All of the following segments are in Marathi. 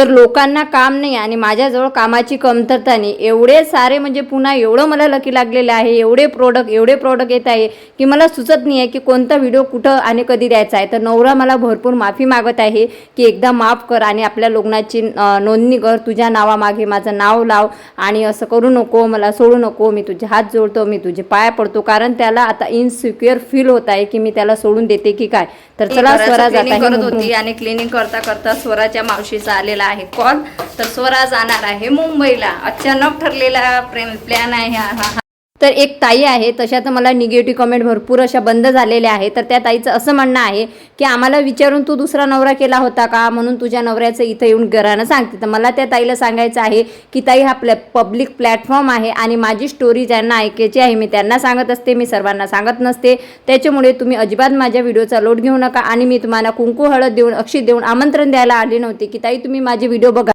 तर लोकांना काम नाही आणि माझ्याजवळ कामाची कमतरता नाही. एवढे सारे म्हणजे पुन्हा एवढं मला लकी लागलेलं आहे एवढे प्रोडक्ट एवढे प्रोडक्ट येत आहे की मला सुचत नाही आहे की कोणता व्हिडिओ कुठं आणि कधी द्यायचा आहे. तर नवरा मला भरपूर माफी मागत आहे की एकदा माफ कर आणि आपल्या लग्नाची नोंदणी कर तुझ्या नावामागे माझं नाव लाव आणि असं करू नको मला सोडू नको मी तुझे हात जोडतो मी तुझे पाय पडतो. कारण त्याला आता इनसिक्युअर फील होत आहे की मी त्याला सोडून देते की काय? तर चला स्वरा जात आहे करत मुंबई. होती आणि क्लिनिंग करता करता स्वराच्या मावशीचा आलेला आहे कॉल तर स्वरा जाणार आहे मुंबईला. अचानक ठरलेला प्रेम प्लॅन आहे हा हा. तर एक ताई आहे तशा तर मला निगेटिव्ह कमेंट भरपूर अशा बंद झालेल्या आहे तर त्या ताईचं असं म्हणणं आहे की आम्हाला विचारून तू दुसरा नवरा केला होता का? म्हणून तुझ्या नवऱ्याचं इथं येऊन घरानं सांगते. तर मला त्या ताईला सांगायचं आहे की ताई हा प्लॅ पब्लिक प्लॅटफॉर्म आहे आणि माझी स्टोरी ज्यांना ऐकायची आहे मी त्यांना सांगत असते मी सर्वांना सांगत नसते. त्याच्यामुळे तुम्ही अजिबात माझ्या व्हिडिओचा लोट घेऊ नका आणि मी तुम्हाला कुंकू हळद देऊन अक्षी देऊन आमंत्रण द्यायला आले नव्हते की ताई तुम्ही माझे व्हिडिओ बघा.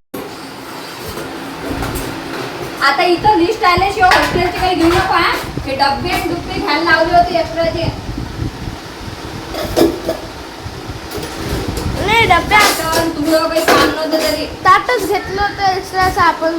आता इथं लिस्ट आल्याशिवाय हॉस्टेलचे काही घेऊ नका. हे डब्बे डुब्बे घ्यायला लावले होते एक्स्ट्राचे नाही डब्यात ताटच घेतलं आपण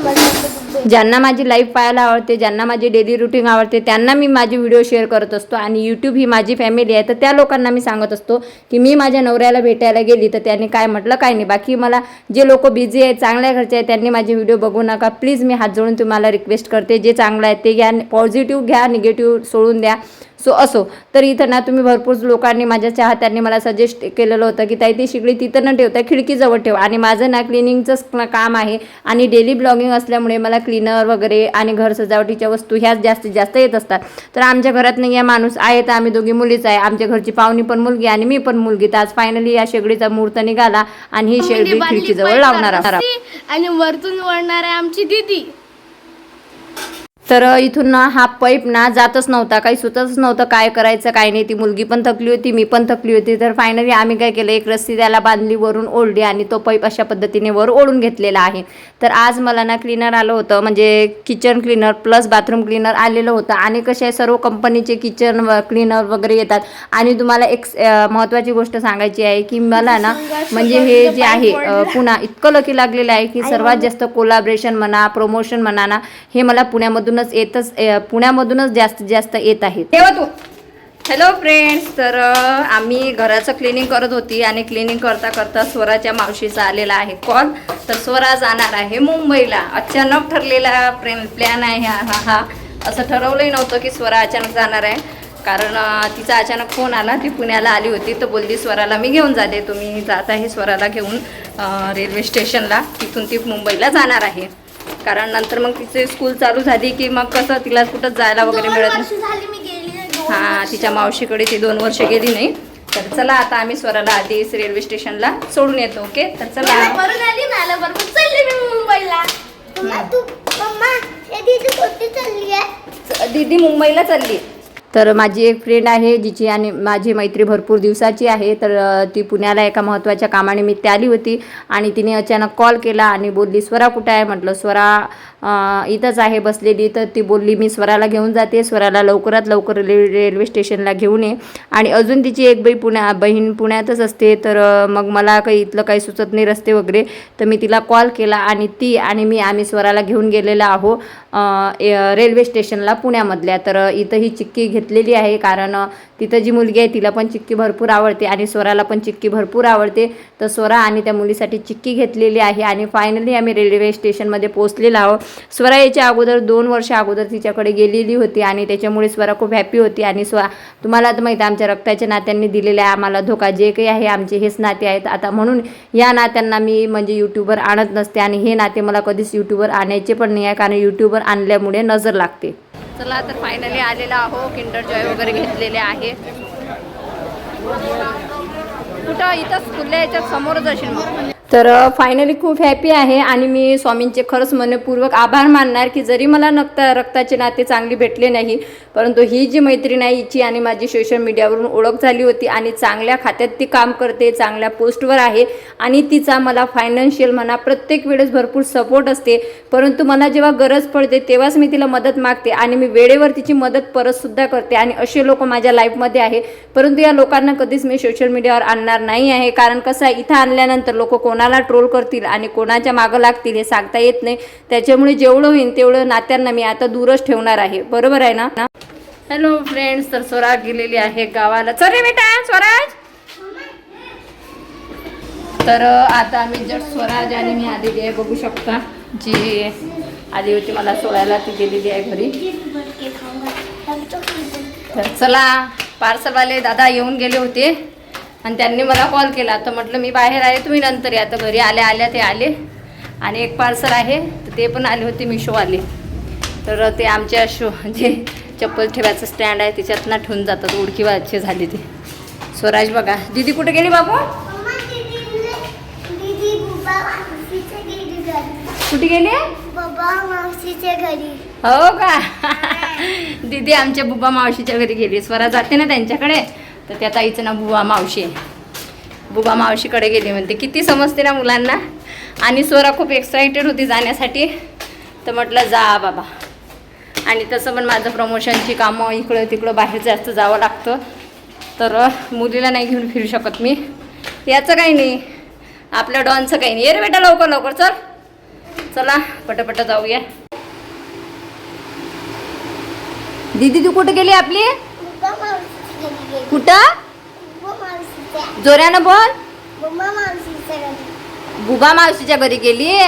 ज्यांना माझी लाईफ पाहायला आवडते ज्यांना माझी डेली रुटीन आवडते त्यांना मी माझी व्हिडिओ शेअर करत असतो आणि यूट्यूब ही माझी फॅमिली आहे. तर त्या लोकांना मी सांगत असतो की मी माझ्या नवऱ्याला भेटायला गेली तर त्यांनी काय म्हटलं काय नाही. बाकी मला जे लोक बिझी आहेत चांगल्या घरचे आहेत त्यांनी माझे व्हिडिओ बघू नका. प्लीज मी हात जोडून तुम्हाला रिक्वेस्ट करते. जे चांगलं आहे ते घ्या पॉझिटिव्ह घ्या निगेटिव्ह सोडून द्या. सो असो. तर इथं ना तुम्ही भरपूर लोकांनी माझ्या चाहत्यांनी मला सजेस्ट केलेलं होतं की ताई ती शिगडी तिथं न ठेवता खिडकीजवळ ठेव. आणि माझं ना क्लिनिंगचंच काम आहे. आणि डेली ब्लॉगिंग असल्यामुळे मला क्लीनर वगैरे आणि घर सजावटीच्या वस्तू ह्याच जास्तीत जास्त येत असतात. तर आमच्या घरात नाही या माणूस. आहे तर आम्ही दोघी मुलीच आहे. आमच्या घरची पाहुणी पण मुलगी आणि मी पण मुलगी. तर आज फायनली या शेगडीचा मुहूर्त निघाला आणि ही शेगडी खिडकीजवळ लावणार आणि वरतून वळणार आहे आमची दीदी. तर इथून ना हा पाईप ना जातच नव्हता. काही सुचतच नव्हतं. काय करायचं काय नाही. ती मुलगी पण थकली होती मी पण थकली होती. तर फायनली आम्ही काय केलं एक रस्सी त्याला बांधली वरून ओढली आणि तो पाईप अशा पद्धतीने वर ओढून घेतलेला आहे. तर आज मला ना क्लीनर आलं होतं. म्हणजे kitchen cleaner plus bathroom cleaner आलेलं होतं. आणि कसे आहे सर्व कंपनीचे किचन व क्लीनर वगैरे येतात. आणि तुम्हाला एक महत्त्वाची गोष्ट सांगायची आहे की मला ना म्हणजे हे जे आहे पुन्हा इतकं लकी लागलेलं आहे की सर्वात जास्त कोलाब्रेशन म्हणा प्रमोशन म्हणा ना हे मला पुण्यामधूनच येतच पुण्यामधूनच जास्तीत जास्त येत आहेत. ठेवा तू. हॅलो फ्रेंड्स तर आम्ही घराचं क्लिनिंग करत होती आणि क्लिनिंग करता करता स्वराच्या मावशीचा आलेला आहे कॉल तर स्वरा जाणार आहे मुंबईला. अचानक ठरलेला प्रेम प्लॅन आहे हा हा हा. असं ठरवलंही नव्हतं की स्वरा अचानक जाणार आहे. कारण तिचा अचानक फोन आला ती पुण्याला आली होती. तर बोलली स्वराला मी घेऊन जाते. तुम्ही जात आहे स्वराला घेऊन रेल्वे स्टेशनला तिथून ती मुंबईला जाणार आहे. कारण नंतर मग तिचे स्कूल चालू झाली की मग कसं तिला कुठं जायला वगैरे मिळत नाही हा. तिच्या मावशीकडे ती दोन वर्ष गेली नाही. तर चला आता आम्ही स्वराला आधीच रेल्वे स्टेशनला सोडून येतो ओके तर चला. मुंबईला. दीदी मुंबईला चालली. तर माझी एक फ्रेंड आहे जिची आणि माझी मैत्री भरपूर दिवसाची आहे. तर ती पुण्याला एका महत्त्वाच्या कामानिमित्त आली होती आणि तिने अचानक कॉल केला आणि बोलली स्वरा कुठे आहे? म्हटलं स्वरा इथंच आहे बसलेली. तर ती बोलली मी स्वराला घेऊन जाते स्वराला लवकरात लवकर रे रेल्वे स्टेशनला घेऊन ये. आणि अजून तिची एक बाई पुण्या बहीण पुण्यातच असते. तर मग मला काही इथलं काही सुचत नाही रस्ते वगैरे. तर मी तिला कॉल केला आणि ती आणि मी आम्ही स्वराला घेऊन गेलेलो आहो ए- रेल्वे स्टेशनला पुण्यामधल्या. तर इथं ही चिक्की घेतलेली आहे कारण तिथं जी मुलगी आहे तिला पण चिक्की भरपूर आवडते आणि स्वराला पण चिक्की भरपूर आवडते. तर स्वरा आणि त्या मुलीसाठी चिक्की घेतलेली आहे आणि फायनली आम्ही रेल्वे स्टेशनमध्ये पोहोचलेलो आहोत. स्वरा याच्या अगोदर दोन वर्ष अगोदर तिच्याकडे गेलेली होती आणि त्याच्यामुळे स्वरा खूप हॅपी होती आणि स्व तुम्हाला तर माहीत आहे, आमच्या रक्ताच्या नात्यांनी दिलेले आहे आम्हाला धोका जे काही आहे आमचे हेच नाते आहेत. आता म्हणून या नात्यांना मी म्हणजे यूट्यूबवर आणत नसते आणि हे नाते मला कधीच यूट्यूबवर आणायचे पण नाही आहे कारण यूट्यूबवर आणल्यामुळे नजर लागते. चला तर फायनली आलेला आहो किंडर जॉय वगैरे घेतलेले आहे. कुठं इथंच स्कूलच्या याच्यात समोरच असेल मग. तर फायनली खूप हॅपी आहे आणि मी स्वामींचे खरंच मनपूर्वक आभार मानणार की जरी मला नक्ता रक्ताचे नाते चांगली भेटले नाही परंतु ही जी मैत्रीण आहे हिची आणि माझी सोशल मीडियावरून ओळख झाली होती आणि चांगल्या खात्यात ती काम करते चांगल्या पोस्टवर आहे आणि तिचा मला फायनान्शियल म्हणा प्रत्येक वेळेस भरपूर सपोर्ट असते. परंतु मला जेव्हा गरज पडते तेव्हाच मी तिला मदत मागते आणि मी वेळेवर तिची मदत परतसुद्धा करते आणि असे लोक माझ्या लाईफमध्ये आहे. परंतु या लोकांना कधीच मी सोशल मीडियावर आणणार येणार नाही आहे. कारण कसं आहे इथं आणल्यानंतर लोक कोणाला ट्रोल करतील आणि कोणाच्या मागं लागतील हे सांगता येत नाही. त्याच्यामुळे जेवढं होईल तेवढं नात्यांना मी आता दूरच ठेवणार आहे. बरोबर आहे ना? हॅलो फ्रेंड्स तर स्वराज गेलेली आहे गावाला. चल बेटा स्वराज. तर आता आम्ही जर स्वराज आणि मी आलेली आहे. बघू शकता जी आली होती मला सोडायला ती गेलेली आहे घरी. तर चला पार्सलवाले दादा येऊन गेले होते. आणि त्यांनी मला कॉल केला. तर म्हटलं मी बाहेर आहे तुम्ही नंतर या. तर घरी आल्या आल्या ते आले. आणि एक पार्सल आहे तर ते पण आले होते मिशोवाले. तर ते आमच्या शो जे चप्पल ठेवायचं स्टँड आहे त्याच्यात ना ठेवून जातात. उडकीवाचे झाले ते. स्वराज बघा. दीदी कुठे गेली बाबू? कुठे गेली? बाबा मावशीच्या घरी. हो का? दीदी आमच्या बुबा मावशीच्या घरी गेली. स्वरा जाते ना त्यांच्याकडे? तर त्या ताईचं ना बुवा मावशी आहे. बुवा मावशीकडे गेली म्हणते किती समजते ना मुलांना? आणि स्वरा खूप एक्सायटेड होती जाण्यासाठी. तर म्हटलं जा बाबा. आणि तसं पण माझं प्रमोशनची कामं इकडं तिकडं बाहेर जास्त जावं लागतं. तर मुलीला नाही घेऊन फिरू शकत मी. याचं काही नाही. आपल्या डॉनचं काही नाही. ये रे बेटा लवकर लवकर चल. चला पटपट जाऊया. दीदी तू कुठे गेली आपली? कुठं? जोऱ्यानं बोल. बुबा मावशीच्या घरी गेली?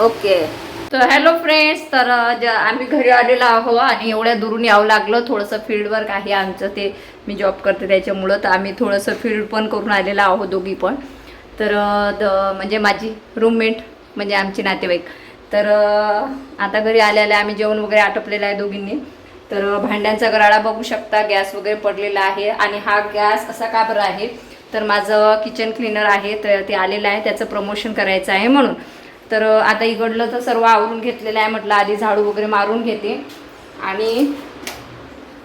ओके. तर हॅलो फ्रेंड्स तर ज- आम्ही घरी आलेलो आहो आणि एवढ्या दुरून यावं लागलं. थोडंसं फील्ड वर्क आहे आमचं ते मी जॉब करते त्याच्यामुळं. तर आम्ही थोडंसं फील्ड पण करून आलेलो आहो दोघी पण. तर द म्हणजे माझी रूममेट म्हणजे आमचे नातेवाईक. तर आता घरी आलेलं आम्ही जेवण वगैरे आटपलेलं आहे दोघींनी. तर भांड्यांचा गराळा बघू शकता गॅस वगैरे पडलेला आहे आणि हा गॅस असा का बरं आहे? तर माझं किचन क्लीनर आहे तर ते आलेलं आहे त्याचं प्रमोशन करायचं आहे म्हणून. तर आता इकडलं तर सर्व आवरून घेतलेलं आहे म्हटलं आधी झाडू वगैरे मारून घेते. आणि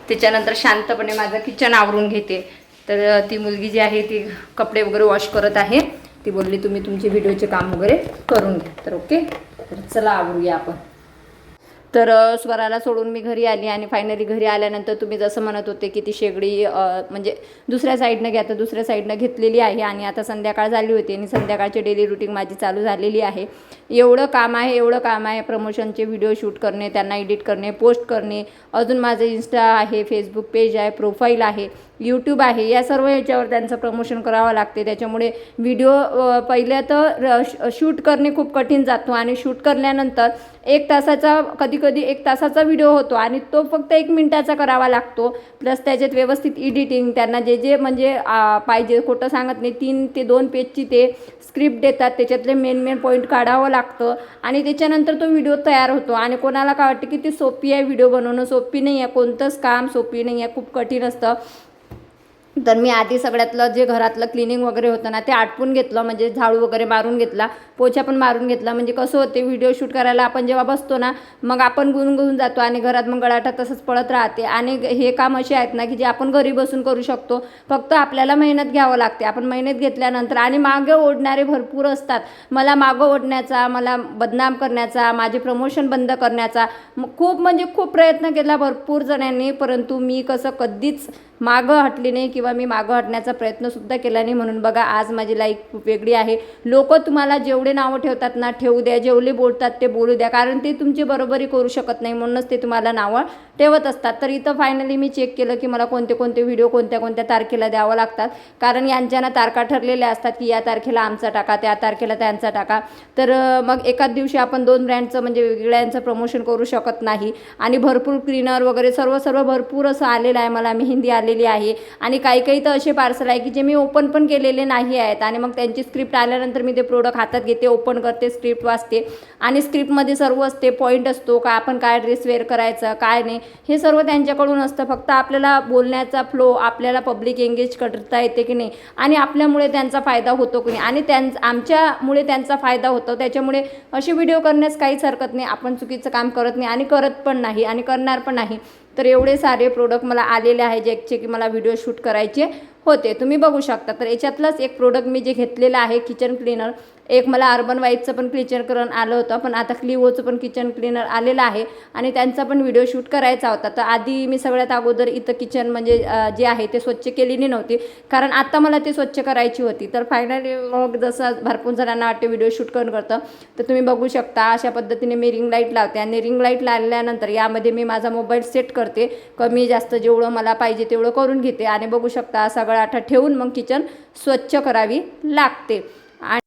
त्याच्यानंतर शांतपणे माझं किचन आवरून घेते. तर ती मुलगी जी आहे ती कपडे वगैरे वॉश करत आहे. ती बोलली तुम्ही तुमचे व्हिडिओचे काम वगैरे करून घ्या. तर ओके तर चला आवरूया आपण. तर स्वराला सोडून मी घरी आली आणि फायनली घरी आल्यानंतर तुम्ही जसं म्हणत होते की ती शेगडी म्हणजे दुसऱ्या साईडनं घ्या तर दुसऱ्या साईडनं घेतलेली आहे आणि आता संध्याकाळ झाली होती आणि संध्याकाळची डेली रुटीन माझी चालू झालेली आहे. एवढं काम आहे एवढं काम आहे प्रमोशनचे व्हिडिओ शूट करणे त्यांना एडिट करणे पोस्ट करणे. अजून माझं इन्स्टा आहे फेसबुक पेज आहे प्रोफाईल आहे यूट्यूब आहे. या सर्व याच्यावर त्यांचं प्रमोशन करावं लागते. त्याच्यामुळे व्हिडिओ पहिल्या तर शूट करणे खूप कठीण जातो आणि शूट करल्यानंतर एक तासाचा कधी कधी एक तासाचा व्हिडिओ होतो आणि तो फक्त एक मिनटाचा करावा लागतो. प्लस त्याच्यात व्यवस्थित एडिटिंग त्यांना जे जे म्हणजे पाहिजे खोटं सांगत नाही तीन ते दोन पेजची ते स्क्रिप्ट देतात. त्याच्यातले मेन मेन पॉईंट काढावं लागतं. आणि त्याच्यानंतर तो व्हिडिओ तयार होतो. आणि कोणाला काय वाटतं की ती सोपी आहे व्हिडिओ बनवणं सोपी नाही आहे. कोणतंच काम सोपी नाही आहे. खूप कठीण असतं. तर मी आधी सगळ्यातलं जे घरातलं क्लिनिंग वगैरे होतं ना ते आटपून घेतलं म्हणजे झाडू वगैरे मारून घेतला पोछा पण मारून घेतला. म्हणजे कसं होते व्हिडिओ शूट करायला आपण जेव्हा बसतो ना मग आपण गुणगुण जातो आणि घरात मग गळाटा तसंच पळत राहते. आणि हे काम असे आहेत ना की जे आपण घरी बसून करू शकतो फक्त आपल्याला मेहनत घ्यावं लागते. आपण मेहनत घेतल्यानंतर आणि मागे ओढणारे भरपूर असतात. मला मागं ओढण्याचा मला बदनाम करण्याचा माझे प्रमोशन बंद करण्याचा खूप म्हणजे खूप प्रयत्न केला भरपूर जणांनी परंतु मी कसं कधीच मागं हटली नाही किंवा मी मागं हटण्याचा प्रयत्नसुद्धा केला नाही म्हणून बघा आज माझी लाईफ खूप वेगळी आहे. लोक तुम्हाला जेवढे नावं ठेवतात ना ठेवू द्या. जेवढे बोलतात ते बोलू द्या. कारण ते तुमची बरोबरी करू शकत नाही म्हणूनच ते तुम्हाला नावं ठेवत असतात. तर इथं फायनली मी चेक केलं की मला कोणते कोणते व्हिडिओ कोणत्या कोणत्या तारखेला द्यावं लागतात. कारण यांच्या ना तारखा ठरलेल्या असतात की या तारखेला आमचा टाका त्या तारखेला त्यांचा टाका. तर मग एकाच दिवशी आपण दोन ब्रँडचं म्हणजे वेगळ्यांचं प्रमोशन करू शकत नाही. आणि भरपूर क्लीनर वगैरे सर्व सर्व भरपूर असं आलेलं आहे मला. मेहंदी आलेली आहे. आणि काही काही तर असे पार्सल आहे की जे मी ओपन पण केलेले नाही आहेत. आणि मग त्यांची स्क्रिप्ट आल्यानंतर मी ते प्रोडक्ट हातात घेते ओपन करते स्क्रिप्ट वाचते. आणि स्क्रिप्टमध्ये सर्व असते पॉईंट असतो का आपण काय ड्रेस वेअर करायचा काय नाही. हे सर्व त्यांच्याकडून असतं. फक्त आपल्याला बोलण्याचा फ्लो आपल्याला पब्लिक एंगेज करता येते की नाही. आणि आपल्यामुळे त्यांचा फायदा होतो की नाही. आणि त्यां आमच्यामुळे त्यांचा फायदा होतो. त्याच्यामुळे असे व्हिडिओ करण्यास काहीच हरकत नाही. आपण चुकीचं काम करत नाही. आणि करत पण नाही. आणि करणार पण नाही. तर एवढे सारे प्रोडक्ट मला आलेले आहे ज्याचे की मला व्हिडिओ शूट करायचे. होते. तुम्ही बघू शकता. तर याच्यातलंच एक प्रोडक्ट मी जे घेतलेलं आहे किचन क्लीनर एक मला अर्बन वाईफचं पण किचन करून आलं होतं पण आता क्लिओचं पण किचन क्लीनर आलेलं आहे आणि त्यांचा पण व्हिडिओ शूट करायचा होता. तर आधी मी सगळ्यात अगोदर इथं किचन म्हणजे जे आहे ते स्वच्छ केलेली नव्हती. कारण आता मला ते स्वच्छ करायची होती. तर फायनली मग जसं भरपूर जणांना वाटते व्हिडिओ शूट करून करतं. तर तुम्ही बघू शकता अशा पद्धतीने मी रिंग लाइट लावते आणि रिंग लाइट लावल्यानंतर यामध्ये मी माझा मोबाईल सेट करते. कमी जास्त जेवढं मला पाहिजे तेवढं करून घेते. आणि बघू शकता सगळं आठा ठेवून मग किचन स्वच्छ करावी लागते.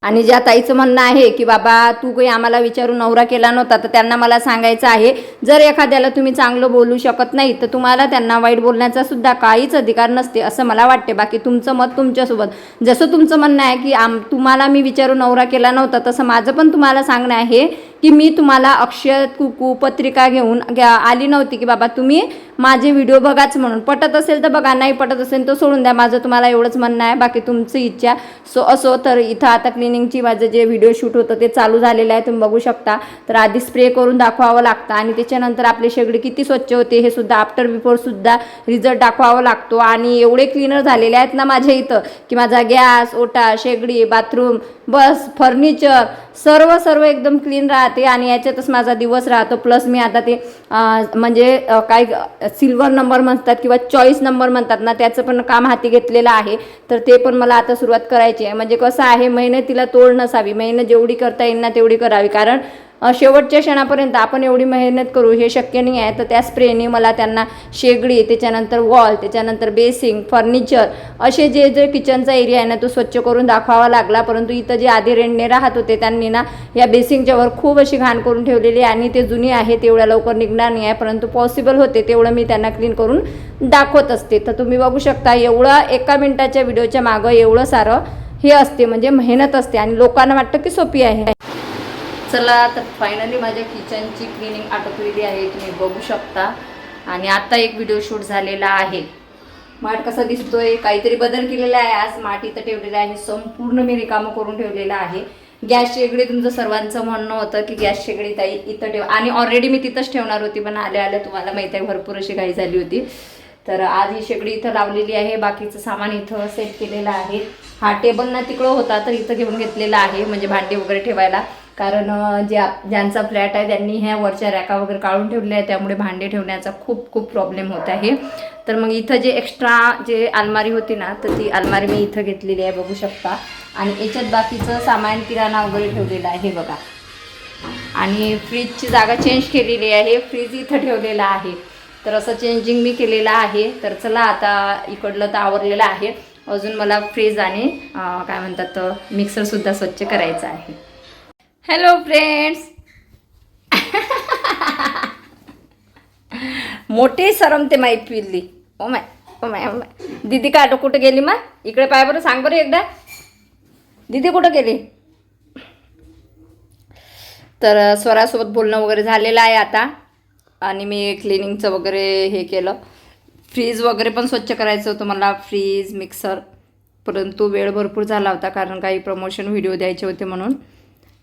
आणि ज्या ताईचं म्हणणं आहे की बाबा तू काही आम्हाला विचारून नवरा केला नव्हता तर त्यांना मला सांगायचं आहे. जर एखाद्याला तुम्ही चांगलं बोलू शकत नाही तर तुम्हाला त्यांना वाईट बोलण्याचा सुद्धा काहीच अधिकार नसते असं मला वाटते. बाकी तुमचं मत तुमच्यासोबत. जसं तुमचं म्हणणं आहे की आम तुम्हाला मी विचारून नवरा केला नव्हता तसं माझं पण तुम्हाला सांगणं आहे की मी तुम्हाला अक्षय कुकू पत्रिका घेऊन घ्या. आली नव्हती की बाबा तुम्ही माझे व्हिडिओ बघाच म्हणून. पटत असेल तर बघा नाही पटत असेल तर सोडून द्या. माझं तुम्हाला एवढंच म्हणणं आहे. बाकी तुमची इच्छा सो असो तर इथं आता क्लिनिंगची माझं जे व्हिडिओ शूट होतं ते चालू झालेलं आहे. तुम्ही बघू शकता. तर आधी स्प्रे करून दाखवावं लागतं आणि त्याच्यानंतर आपली शेगडी किती स्वच्छ होते हे सुद्धा आफ्टर बिफोरसुद्धा रिझल्ट दाखवावा लागतो. आणि एवढे क्लिनर झालेले आहेत ना माझ्या इथं की माझा गॅस ओटा शेगडी बाथरूम बस फर्निचर सर्व सर्व एकदम क्लीन राहते आणि याच्यातच माझा दिवस राहतो. प्लस मी आता ते म्हणजे काय सिल्वर नंबर म्हणतात किंवा चॉईस नंबर म्हणतात ना त्याचं पण काम हाती घेतलेलं आहे. तर ते पण मला आता सुरुवात करायची आहे. म्हणजे कसं आहे मेहनतीला तोड नसावी. मेहनत जेवढी करता येईल ना तेवढी करावी. कारण शेवटच्या क्षणापर्यंत आपण एवढी मेहनत करू हे शक्य नाही आहे. तर त्या स्प्रेने मला त्यांना शेगडी त्याच्यानंतर वॉल त्याच्यानंतर बेसिंग फर्निचर असे जे जे किचनचा एरिया आहे ना तो स्वच्छ करून दाखवावा लागला. परंतु इथं जे आधी रेंटने राहत होते त्यांनी ना या बेसिंगच्यावर खूप अशी घाण करून ठेवलेली आहे. आणि ते जुनी आहे तेवढ्या लवकर निघणार नाही आहे. परंतु पॉसिबल होते तेवढं मी त्यांना क्लीन करून दाखवत असते. तर तुम्ही बघू शकता एवढं एका मिनिटाच्या व्हिडिओच्या मागं एवढं सारं हे असते म्हणजे मेहनत असते. आणि लोकांना वाटतं की सोपी आहे. चला तर फायनली माझ्या किचनची क्लिनिंग आटोपलेली आहे तुम्ही बघू शकता. आणि आत्ता एक व्हिडिओ शूट झालेला आहे. माठ कसा दिसतोय? काहीतरी बदल केलेला आहे. आज माठ इथं ठेवलेलं आहे. संपूर्ण मी रिकामं करून ठेवलेलं आहे. गॅस शेगडी तुमचं सर्वांचं म्हणणं होतं की गॅस शेगडी ताई इथं ठेव. आणि ऑलरेडी मी तिथंच ठेवणार होती पण आल्या आल्या तुम्हाला माहिती आहे भरपूर अशी घाई झाली होती. तर आज ही शेगडी इथं लावलेली आहे. बाकीचं सामान इथं सेट केलेलं आहे. हा टेबल ना तिकडं होता तर इथं घेऊन घेतलेला आहे म्हणजे भांडी वगैरे ठेवायला. कारण जे आप- ज्यांचा फ्लॅट आहे त्यांनी ह्या वरच्या रॅका वगैरे काढून ठेवल्या आहे त्यामुळे भांडे ठेवण्याचा खूप खूप प्रॉब्लेम होत आहे. तर मग इथं जे एक्स्ट्रा जे अलमारी होती ना तर ती अलमारी मी इथं घेतलेली आहे बघू शकता. आणि याच्यात बाकीचं सामान किराणा वगैरे ठेवलेलं आहे बघा. आणि फ्रीजची जागा चेंज केलेली आहे फ्रीज इथं ठेवलेला आहे. तर असं चेंजिंग मी केलेलं आहे. तर चला आता इकडलं तर आवरलेलं आहे. अजून मला फ्रीज आणि काय म्हणतात मिक्सरसुद्धा स्वच्छ करायचं आहे. हॅलो फ्रेंड्स मोठी सरमते माई पिल्ली. Oh my oh my oh my. दीदी का कुठं गेली मग? इकडे पाय बरं सांग बरं एकदा. दीदी कुठं गेली? तर स्वरासोबत बोलणं वगैरे झालेलं आहे आता. आणि मी क्लिनिंगचं वगैरे हे केलं. फ्रीज वगैरे पण स्वच्छ करायचं होतं मला. फ्रीज मिक्सर परंतु वेळ भरपूर झाला होता कारण काही प्रमोशन व्हिडिओ द्यायचे होते म्हणून.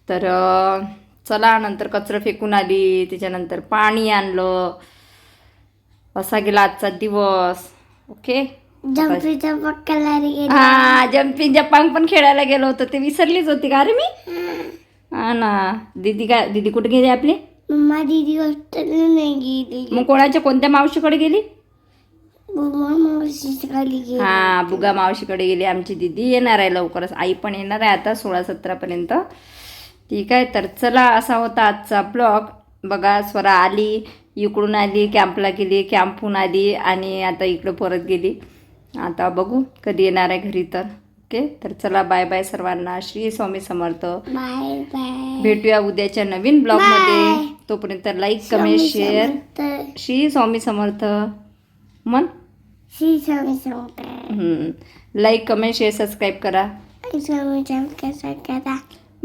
तर चला नंतर कचरं फेकून आली त्याच्यानंतर पाणी आणलं. असा गेला आजचा दिवस. ओके? हा जम्पिंग जपांग पण खेळायला गेलो होतो. ते विसरलीच होती का रे मी? हा ना. दीदी काय दीदी कुठे गेली आपली? मम्मा दीदी हॉस्टेलला नाही गेली. मग कोणाच्या कोणत्या मावशीकडे गेली? हा बुगा मावशीकडे गेली आमची दीदी. येणार आहे लवकरच. आई पण येणार आहे आता सोळा सतरापर्यंत ठीक आहे तर चला असा होता आजचा ब्लॉग. बघा स्वरा आली इकडून आली कॅम्पला गेली कॅम्पहून आली आणि आता इकडं परत गेली. आता बघू कधी येणार आहे घरी तर. ओके तर चला बाय बाय सर्वांना. श्री स्वामी समर्थ. Bye bye. भेटूया उद्याच्या नवीन ब्लॉगमध्ये. तोपर्यंत like comment share Shri Swami Samarth. मन? Shri Swami Samarth. Like comment share subscribe करा.